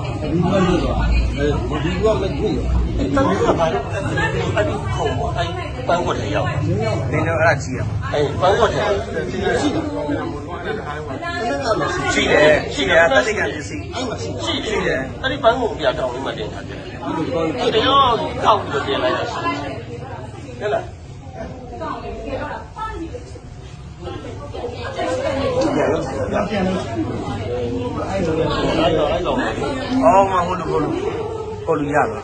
ဟုတ်တယ်ပါဆရာတော်ကဆိုင်ရရတယ်ရတယ်ဘာတွေ့လိုက်တာဒီကမတွေ့ရတမီးကဘာလို့အဲ့ဒီခုံပေါ်အဲ့ပန်းဝတ်တယ်ရောက်နင်းတော့အဲ့ဒါကြည့်ရအဲ့ပန်းဝတ်တယ်ရှိတယ်ရှိတယ်ရှိတယ်တက်တိကပစ္စည်းအဲ့မှာရှိရှိရှိတယ်အဲ့ဒီပန်းကိုပြတောင်းလေးမှတင်ထားတယ်အဲ့ဒီတော့ကောက်ပြီးတင်လိုက်တာရှိတယ်ဟဲ့လား အော်မဟုတ်လို့ဟုတ်လို့ဟုတ်လို့ရပါ